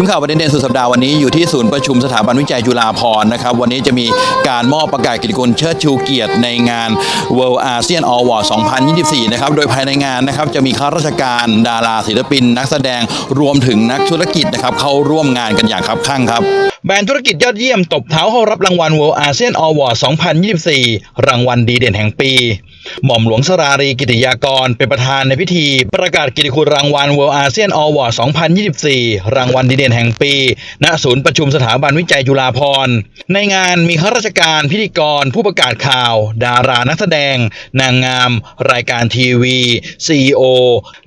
ทีมข่าวประเด็นเด่นสุดสัปดาห์วันนี้อยู่ที่ศูนย์ประชุมสถาบันวิจัยจุฬาภรณ์นะครับ วันนี้จะมีการมอบประกาศกิตติคุณเชิดชูเกียรติในงาน World ASEAN Award 2024 นะครับ โดยภายในงานนะครับจะมีข้าราชการดาราศิลปิน นักแสดงรวมถึงนักธุรกิจนะครับเข้าร่วมงานกันอย่างคับคั่งครับแบรนด์ธุรกิจยอดเยี่ยมตบเท้าเข้ารับรางวัล World ASEAN Award 2024 รางวัลดีเด่นแห่งปี หม่อมหลวงสรารีกิติยากรเป็นประธานในพิธีประกาศกิติคุณรางวัล World ASEAN Award 2024 รางวัลดีเด่นแห่งปี ณ ศูนย์ประชุมสถาบันวิจัยจุฬาภรณ์ ในงานมีข้าราชการพิธีกร ผู้ประกาศข่าว ดารานักแสดง นางงาม รายการทีวี CEO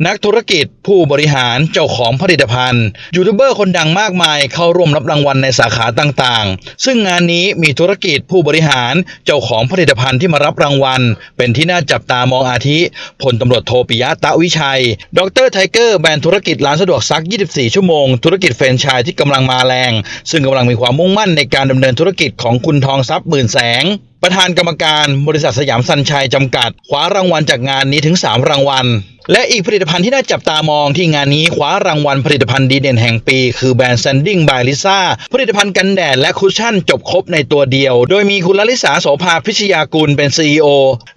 นักธุรกิจ ผู้บริหารเจ้าของผลิตภัณฑ์ยูทูบเบอร์คนดังมากมายเข้าร่วมรับรางวัลในสาขาต่างๆ ซึ่งงานนี้มีธุรกิจผู้บริหารเจ้าของผลิตภัณฑ์ที่มารับรางวัลเป็นที่ที่น่าจับตามองอาทิพลตำรวจโทปิยะตะวิชัย ดรไทเกอร์แบรนด์ธุรกิจร้านสะดวกซัก 24 ชั่วโมง ธุรกิจแฟรนไชส์ที่กำลังมาแรง ซึ่งกำลังมีความมุ่งมั่นในการดำเนินธุรกิจของคุณทองทรัพย์หมื่นแสงประธานกรรมการบริษัทสยามซันชัยจำกัดคว้ารางวัลจากงานนี้ถึง 3 รางวัลและอีกผลิตภัณฑ์ที่น่าจับตามองที่งานนี้คว้ารางวัลผลิตภัณฑ์ดีเด่นแห่งปี คือแบรนด์ Sanding by Lisa ผลิตภัณฑ์กันแดดและคุชชั่นจบครบในตัวเดียว โดยมีคุณลลิสาโสภาพิชยากุลเป็น CEO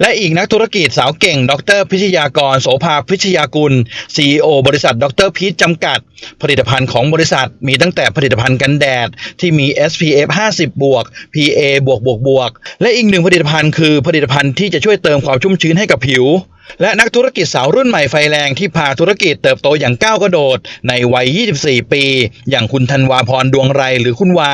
และอีกนักธุรกิจสาวเก่ง ดร พิชยากรโสภาพิชยากุล CEO บริษัท ดรพีชจำกัด ผลิตภัณฑ์ของบริษัทมีตั้งแต่ผลิตภัณฑ์กันแดดที่มี SPF 50บวก PA บวกบวกบวกและอีกหนึ่งผลิตภัณฑ์คือผลิตภัณฑ์ที่จะช่วยเติมความชุ่มชื้นให้กับผิว และนักธุรกิจสาวรุ่นใหม่ไฟแรงที่พาธุรกิจเติบโตอย่างก้าวกระโดด ในวัย 24 ปี อย่างคุณธันวาพรดวงไรหรือคุณวา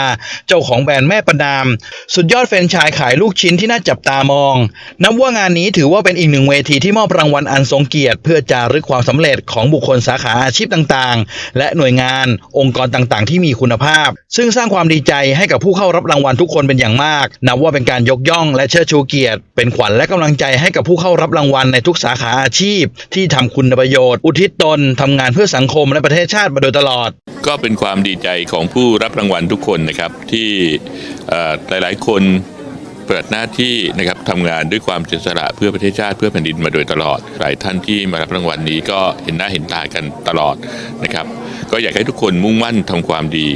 เจ้าของแบรนด์แม่ประนาม สุดยอดแฟรนไชส์ขายลูกชิ้นที่น่าจับตามอง นับว่างานนี้ถือว่าเป็นอีกหนึ่งเวทีที่มอบรางวัลอันทรงเกียรติ เพื่อจารึกความสำเร็จของบุคคลสาขาอาชีพต่างๆ และหน่วยงาน องค์กรต่างๆ ที่มีคุณภาพ ซึ่งสร้างความดีใจให้กับผู้เข้ารับรางวัลทุกคนเป็นอย่างมาก นับว่าเป็นการยกย่องและเชิดชูเกียรติ เป็นขวัญและกำลังใจให้กับผู้เข้ารับรางวัลในทุกสาขาอาชีพ ที่ทำคุณประโยชน์ อุทิศตนทำงานเพื่อสังคมและประเทศชาติมาโดยตลอด ก็เป็นความดีใจของผู้รับรางวัลทุกคนนะครับที่เอ่อหลาย ๆ คนเปิดหน้าที่นะครับทำงานด้วยความเสียสละเพื่อประเทศชาติเพื่อแผ่นดินมาโดยตลอด หลายท่านที่มารับรางวัลนี้ก็เห็นหน้าเห็นตากันตลอดนะครับ ก็อยากให้ทุกคนมุ่งมั่นทำความดี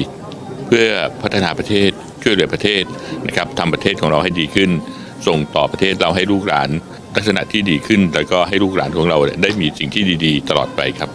เพื่อพัฒนาประเทศช่วยเหลือประเทศนะครับทำประเทศของเราให้ดีขึ้น ส่งต่อประเทศเราให้ลูกหลาน ลักษณะที่ดีขึ้น แล้วก็ให้ลูกหลานของเราได้มีสิ่งที่ดี ๆ ตลอดไปครับ